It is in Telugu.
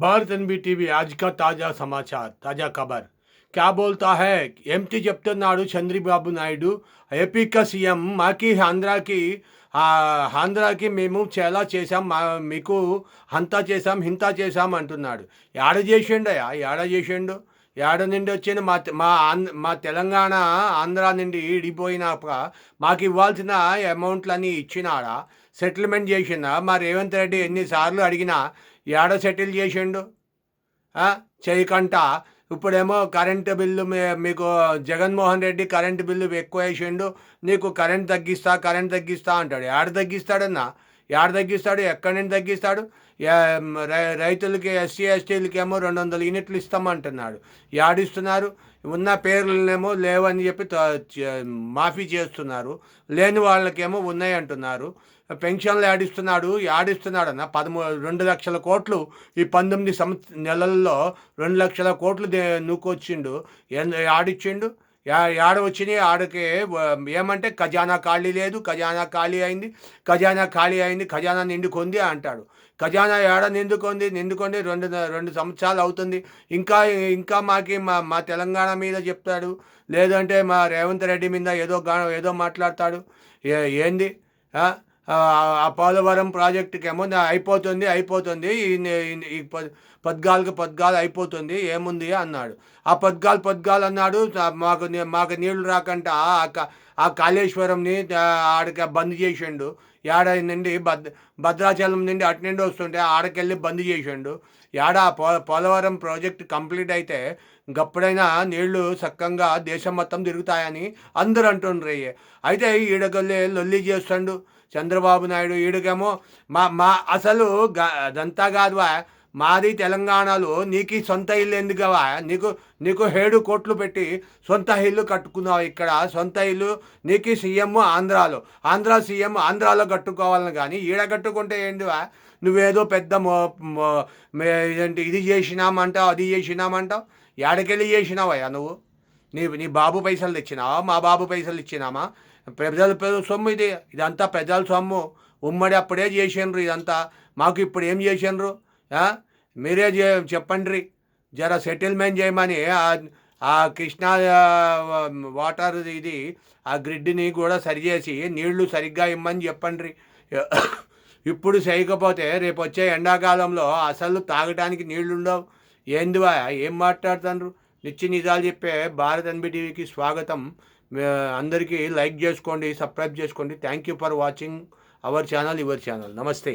భారత్ ఎన్బీ టీవీ ఆజ్కా తాజా సమాచార్ తాజా ఖబర్ క్యా బోల్తా హే ఎంటి చెప్తున్నాడు చంద్రబాబు నాయుడు ఏపీకా సీఎం మాకి ఆంధ్రాకి ఆంధ్రాకి మేము చాలా చేసాం మా మీకు అంతా చేసాం హింత చేసాం అంటున్నాడు ఏడ చేసిండయా ఏడ చేసిండు ఏడ నుండి వచ్చిన మా మా మా తెలంగాణ ఆంధ్ర నుండి ఇడిపోయినాక మాకు ఇవ్వాల్సిన అమౌంట్లన్నీ ఇచ్చినాడా? సెటిల్మెంట్ చేసిందా మా రేవంత్ రెడ్డి ఎన్నిసార్లు అడిగినా ఏడ సెటిల్ చేసిండు? చేయకంట ఇప్పుడేమో కరెంటు బిల్లు మీ- మీకు జగన్మోహన్ రెడ్డి కరెంటు బిల్లు ఎక్కువ వేసిండు. నీకు కరెంట్ తగ్గిస్తా కరెంట్ తగ్గిస్తా అంటాడు. ఏడ తగ్గిస్తాడన్నా? యాడ తగ్గిస్తాడు ఎక్కడి నుంచి తగ్గిస్తాడు? రై- రైతులకి ఎస్సీ ఎస్టీలకి ఏమో రెండు వందల యూనిట్లు ఇస్తామంటున్నాడు. యాడిస్తున్నారు ఉన్న పేర్లనేమో లేవని చెప్పి మాఫీ చేస్తున్నారు. లేని వాళ్ళకేమో ఉన్నాయి అంటున్నారు పెన్షన్లు యాడిస్తున్నాడు అన్న పదమూడు రెండు లక్షల కోట్లు ఈ పంతొమ్మిది సంవత్సర నెలల్లో రెండు లక్షల కోట్లు దే నూకొచ్చిండు. ఎన్- యాడిచ్చిండు? యాడ వచ్చినాయి? ఆడకి ఏమంటే ఖజానా ఖాళీ లేదు ఖజానా ఖాళీ అయింది ఖజానా ఖాళీ అయింది ఖజానా నిండుకుంది అంటాడు. ఖజానా ఏడ నిండుకుంది? నిండుకొని రెండు రెండు సంవత్సరాలు అవుతుంది. ఇంకా ఇంకా మాకి మా మా తెలంగాణ మీద చెప్తాడు. లేదంటే మా రేవంత్ రెడ్డి మీద ఏదో గా ఏదో మాట్లాడతాడు. ఏ ఏంది? ఆ? పోలవరం ప్రాజెక్టుకి ఏమో అయిపోతుంది అయిపోతుంది. ఈ పద్- పద్గాలకు పద్గాలు అయిపోతుంది. ఏముంది అన్నాడు. ఆ పద్గాలు పద్గాలు అన్నాడు. మాకు మాకు నీళ్ళు రాకంట. ఆ ఆ కాళేశ్వరంని ఆడకి బంద్ చేసిండు. ఏడ నుండి భద్ భద్రాచలం నుండి అటు నుండి వస్తుంటే ఆడకెళ్ళి బంద్ చేసిండు. ఏడ పో పోలవరం ప్రాజెక్ట్ కంప్లీట్ అయితే గప్పుడైనా నీళ్ళు సక్కంగా దేశం మొత్తం తిరుగుతాయని అందరూ అంటుండ్రయ్యే. అయితే ఈడగల్లే లొల్లి చేస్తుండు. చంద్రబాబు నాయుడు ఈడకేమో మా మా అసలు అదంతా కాదువా. మాది తెలంగాణలో నీకు సొంత ఇల్లు ఎందుకవా? నీకు నీకు ఏడు కోట్లు పెట్టి సొంత ఇల్లు కట్టుకున్నావు ఇక్కడ. సొంత ఇల్లు నీకు సీఎం ఆంధ్రాలో. ఆంధ్ర సీఎం ఆంధ్రాలో కట్టుకోవాలని కానీ ఈడ కట్టుకుంటే ఏంటివా? నువ్వేదో పెద్ద ఏంటి ఇది చేసినామంటావు అది చేసినామంటావు? ఏడకెళ్ళి చేసినావయ్యా నువ్వు? నీ నీ బాబు పైసలు తెచ్చినావా? మా బాబు పైసలు ఇచ్చినామా? ప్రజల సొమ్ము ఇది. ఇదంతా ప్రజల సొమ్ము. ఉమ్మడి అప్పుడే చేసిండ్రు ఇదంతా. మాకు ఇప్పుడు ఏం చేసిండ్రు? మీరే చే చెప్పండి జర సెటిల్మెంట్ చేయమని ఆ- కృష్ణా వాటర్ ఇది ఆ గ్రిడ్ని కూడా సరిచేసి నీళ్ళు సరిగ్గా ఇమ్మని చెప్పండి ఇప్పుడు చేయకపోతే రేపు వచ్చే ఎండాకాలంలో అసలు తాగడానికి నీళ్ళు ఉండవు. ఏందివా? ఏం మాట్లాడుతున్నారు నిత్య నిజాలు చెప్పే భారత్ ఎన్బిటీవీకి స్వాగతం. అందరికీ లైక్ చేసుకోండి సబ్స్క్రైబ్ చేసుకోండి. Thank you for watching our channel your channel నమస్తే